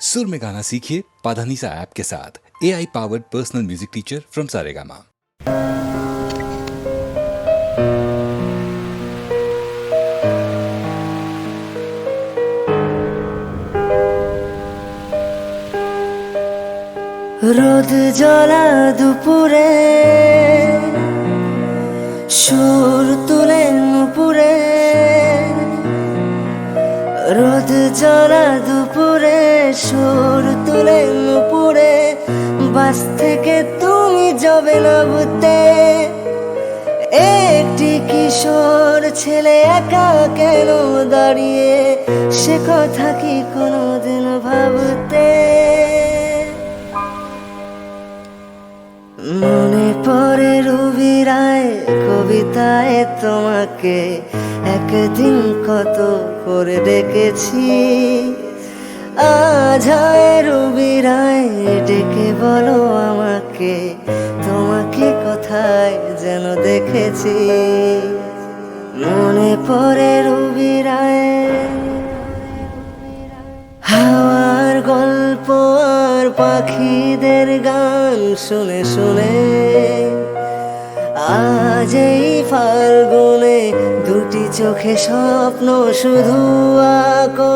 सुर में गाना सीखिए पाधानीसा ऐप के साथ A I powered personal music teacher from Saregama রোদ জলা দুপুরে সুর তুলে নুপুরে রোদ জলা দুপুরে সুর তুলে নুপুরে, বাস থেকে তুমি যাবে না বুঝতে। একটি কিশোর ছেলে একা কেন দাঁড়িয়ে? সে কথা কি কোনোদিন ভাবতে? মনে পড়ে রবি রায় কবিতায় তোমাকে। একদিন কত করে ডেকেছি। আজ হয় রবি রায় ডেকে বলো আমাকে, তোমাকে কোথায় যেন দেখেছি। মনে পড়ে রবি রায় হাওয়ার গল্প আর পাখিদের গান শুনে শুনে। আজ এই ফাল্গুনে দুটি চোখে স্বপ্ন শুধু আঁকো।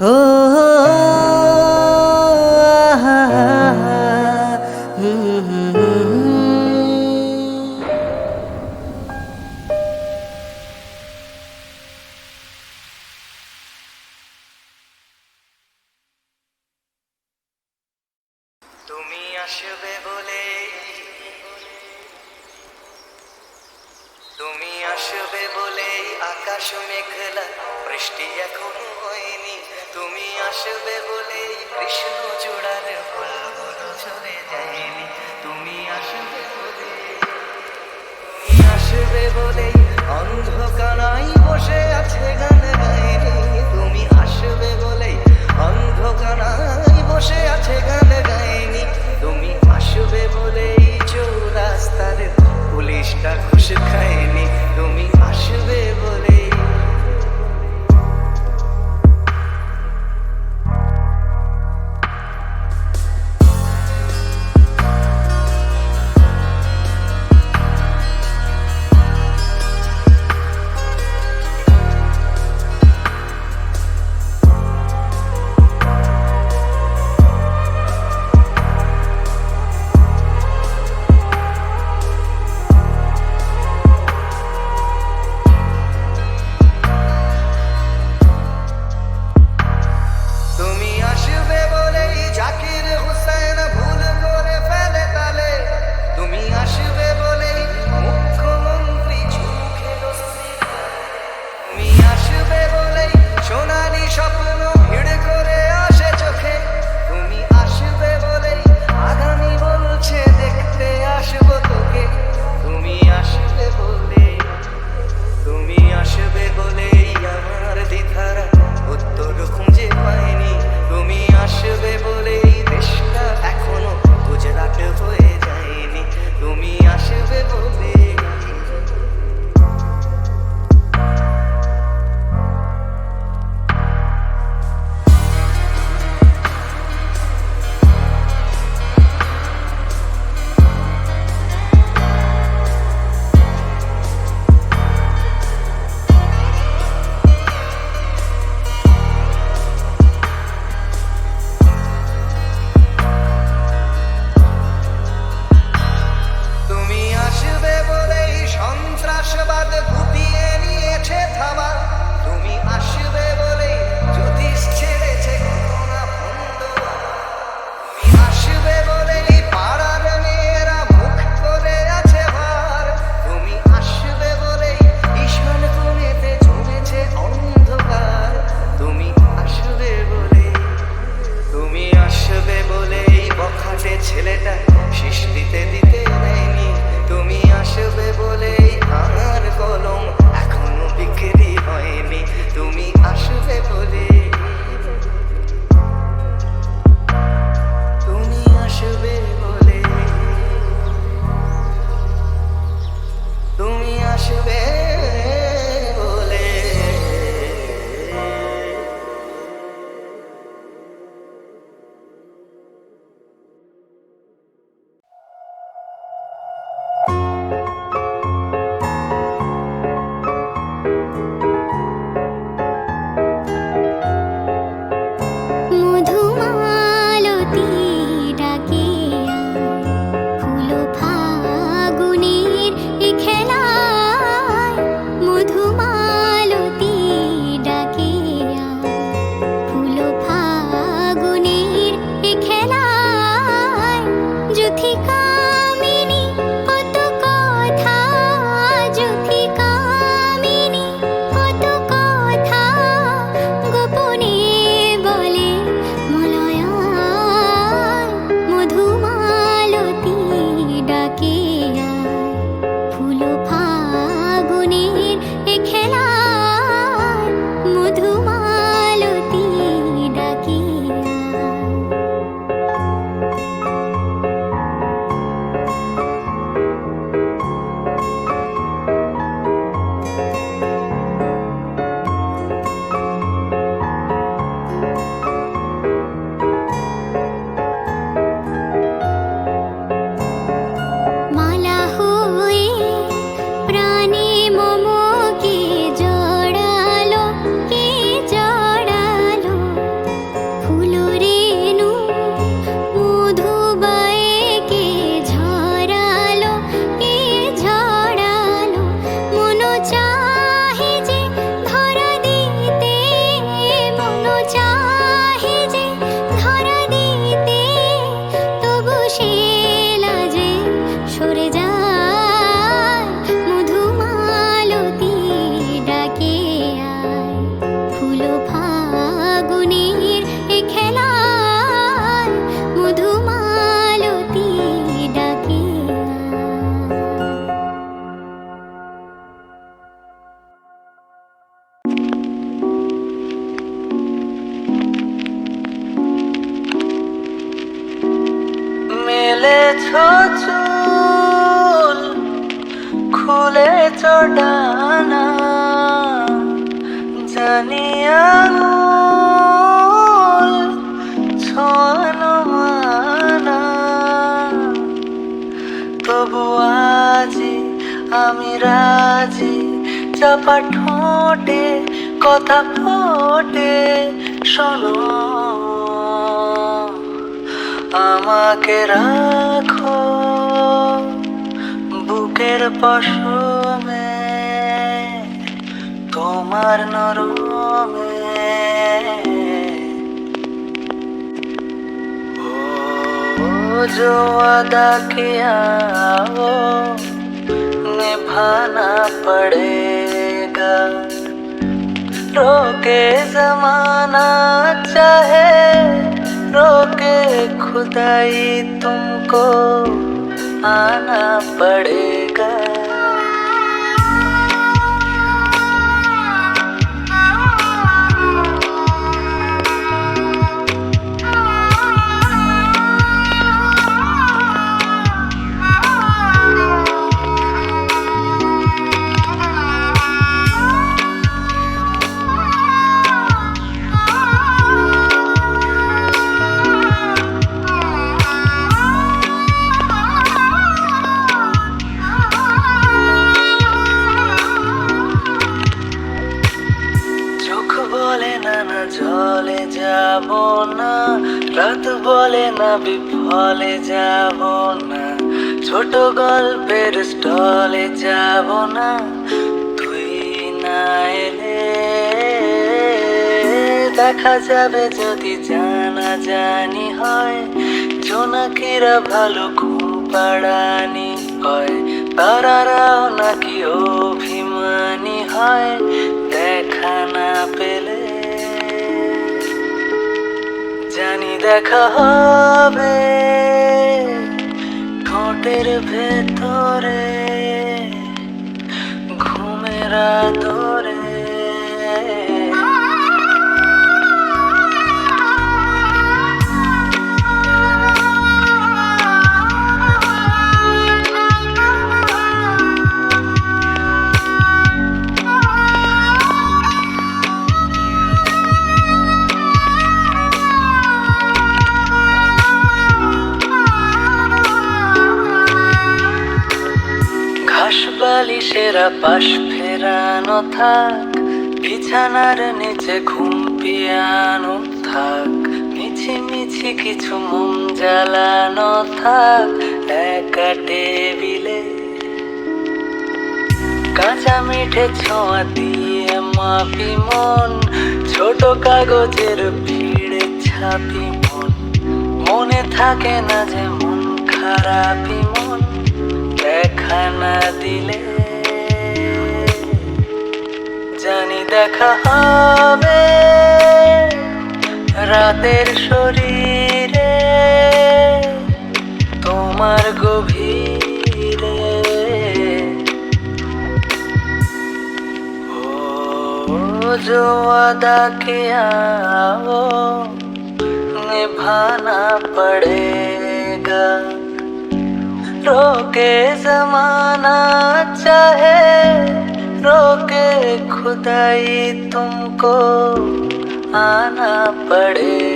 ও আমাকে রাখো বুকের পশমে তোমার নরমে ओ जो अदा किया वो निभाना पड़ेगा रोके जमाना चाहे रोके खुदाई तुमको आना पड़ेगा গল্পের স্টলে যাব না। তুই না এলে দেখা যাবে যদি জানা জানি হয়। জোনাকিরা ভালো ঘুম হয়। তারারাও নাকি অভিমানী হয়। দেখা না পেলে জানি দেখা হবে। ঠোঁটের ভেতরে ঘুমের আদরে বালিশেরা পাশ ফেরানো থাক, বিছানার নিচে ঘুম পিয়ানো থাক মিছি মিছি কিছু মোম জ্বালানো থাক, একা টেবিলে। কাঁচা মিঠে ছোঁয়া দিয়ে মাপি মন, ছোট কাগজের ভিড়ে ছাপি মন। মনে থাকে না যে মন খারাপই মন, দেখা না দিলে। দেখা হবে রাতের শরীরে তোমার গভীরে ओ जो वादा किया वो निभाना पड़ेगा रोके जमाना चाहे रोके खुदाई तुमको आना पड़ेगा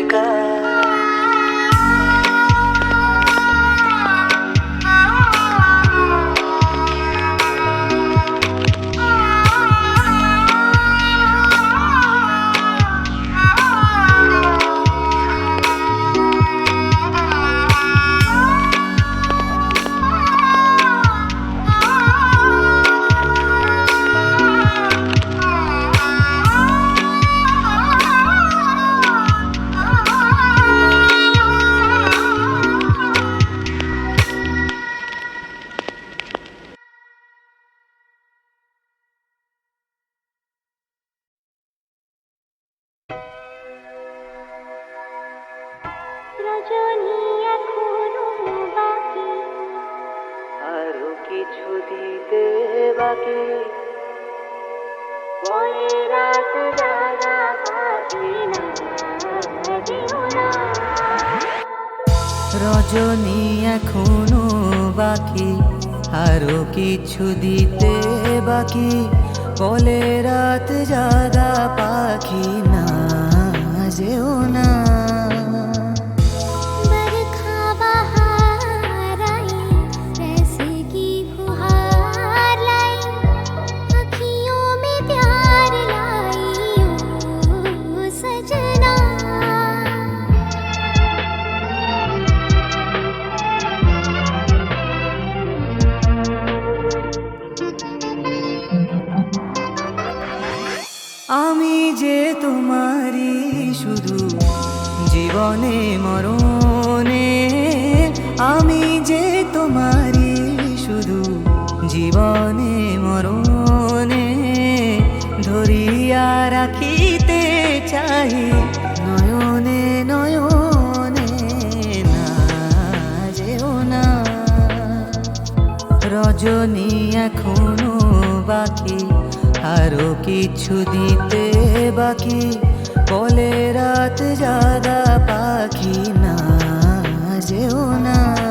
কিছু দিতে বাকি। বলে রাত জাদা পাখি না যেও না। জীবনে, মরণে, আমি যে তোমারি শুধু জীবনে, মরণে ধরিয়া রাখিতে চাই, নয়নে নয়নে না যেও না। রজনী এখনও বাকি, আরও কিছু দিতে বাকি। বলে রাত জাদা পাখি না যেও না।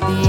the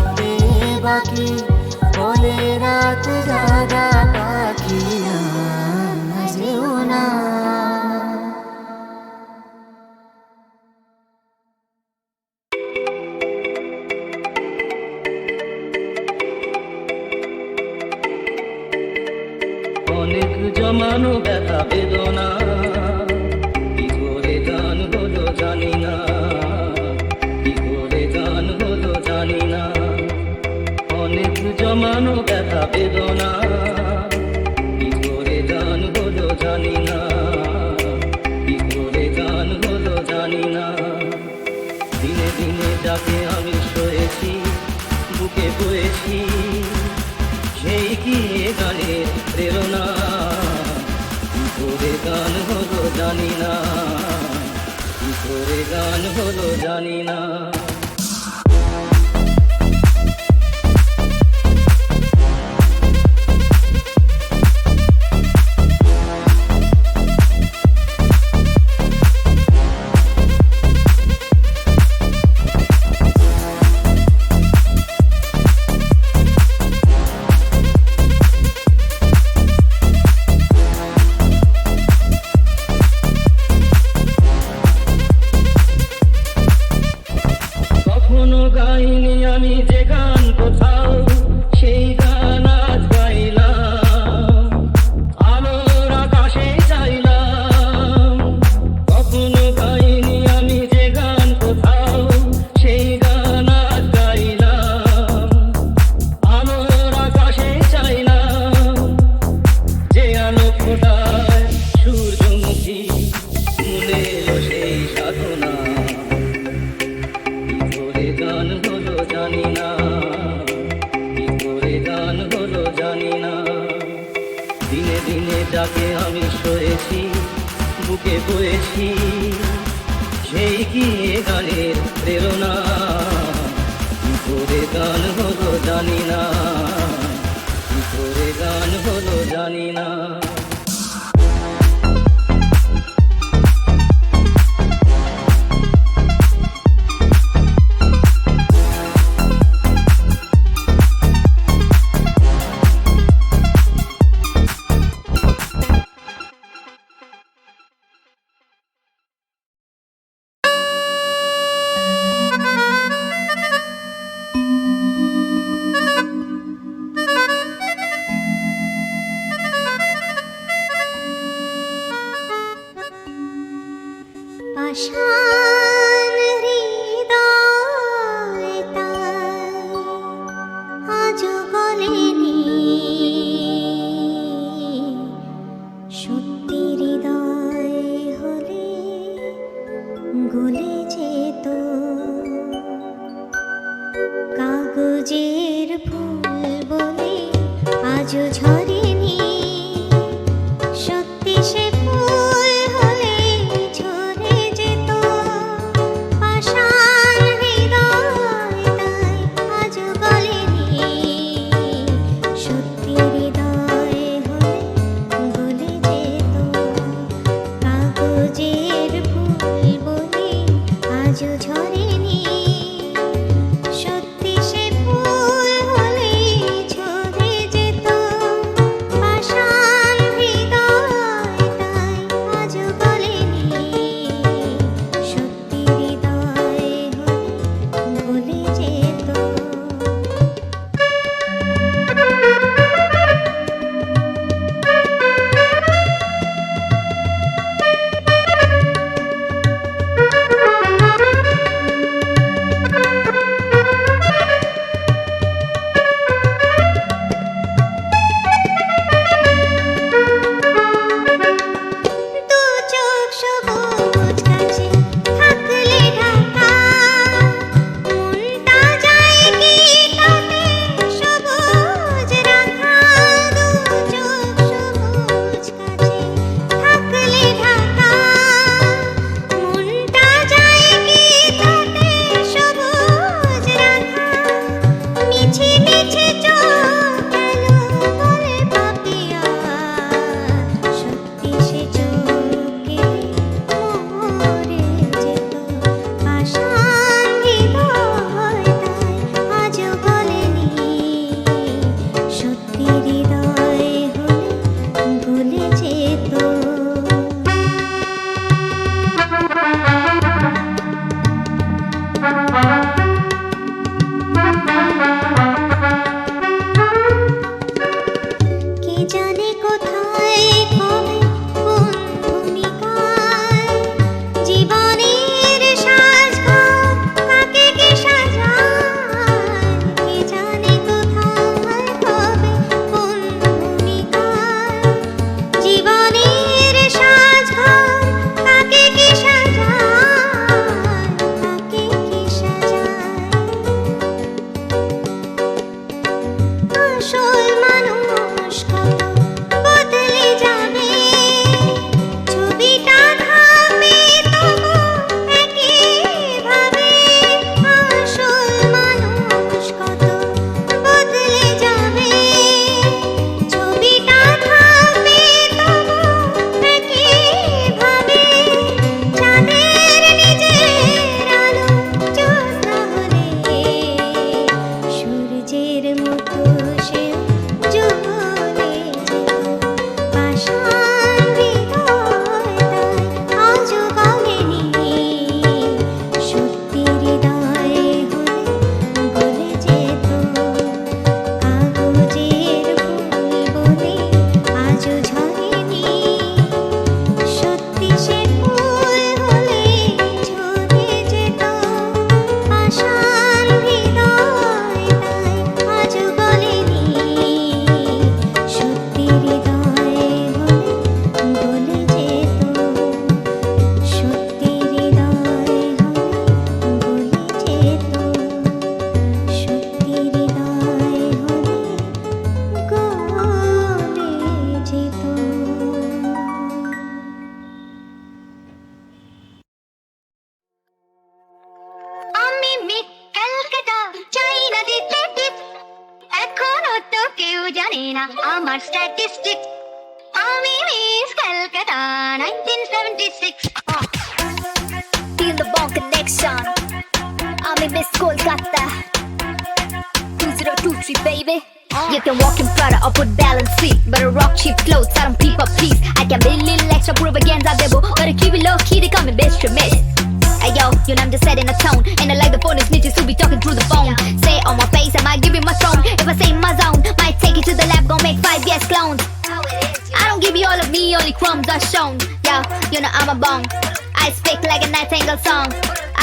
me.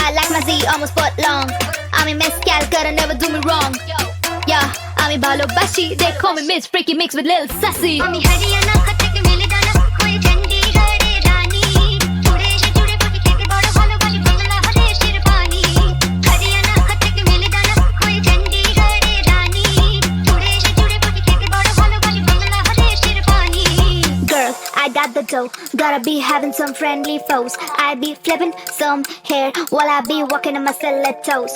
I like my Z almost foot long. I'm in mezcal, gotta never do me wrong. Yeah, I'm in balobashi. They call me Miss Freaky Mix with Lil Sassy. আমি Haryana got the dough. Gotta be having some friendly foes. I be flipping some hair while I be walking on my stilettos.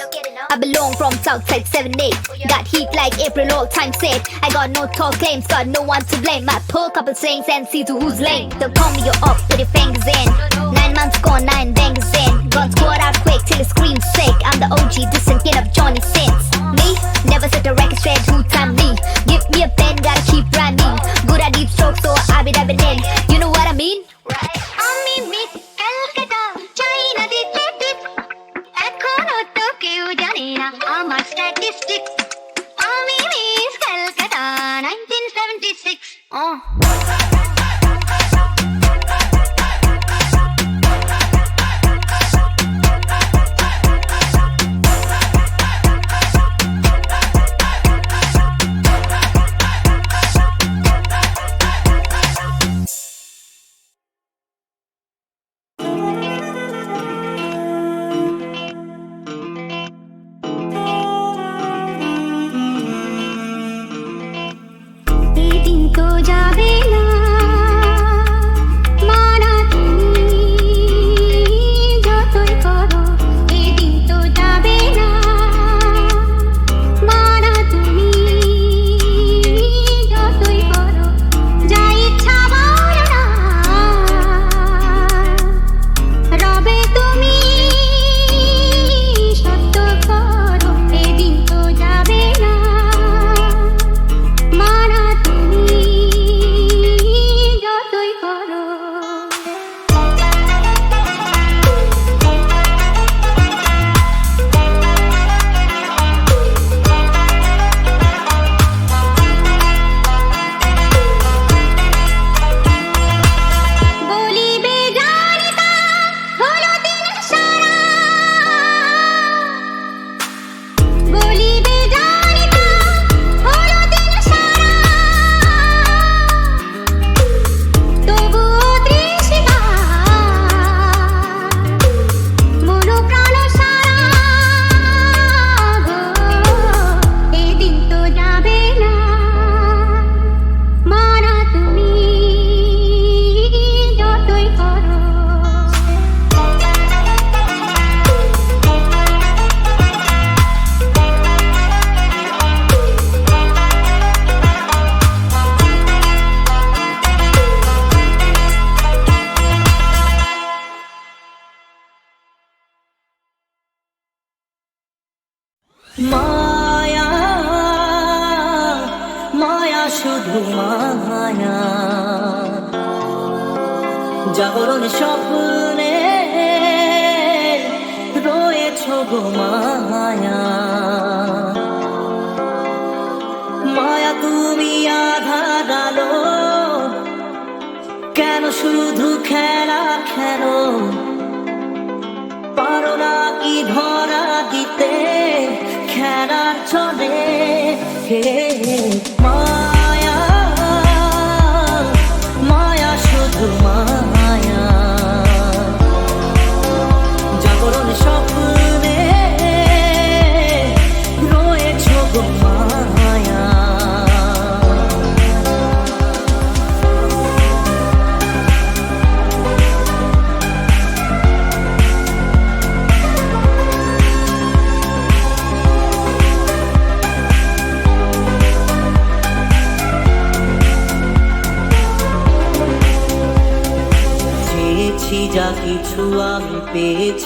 I belong from Southside 7 8. Got heat like April, all time said. I got no tall claims, got no one to blame. I pull couple strings and see to who's lame. Don't call me you're up with your fingers in. Nine months gone, nine bangers in. Gun squad out quick till it screams sick. I'm the OG, distant kid of Johnny Sins. Me, never set a record straight, who time me? Give me a pen, gotta keep rhyming. Good at deep strokes, so I be diving in. You know শুধু খেলা খেলো। পারো না কি ধরা দিতে খেলার চলে হে।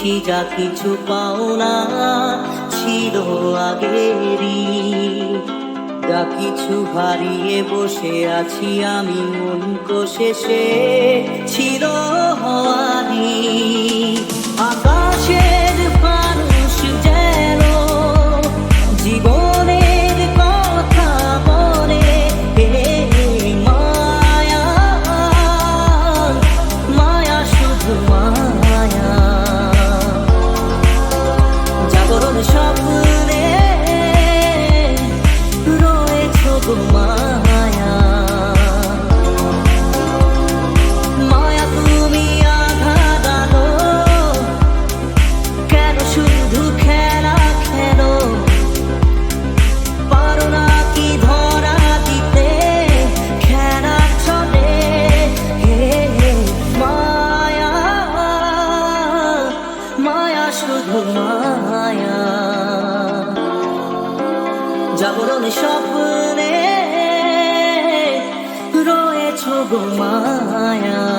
পেয়েছি যা কিছু পাও না, ছিল আগেরই। যা কিছু হারিয়ে বসে আছি আমি মন কোশেষে ছিল হওয়ারি আকাশের জাগরণ স্বপ্নে রয়েছ গো মায়া।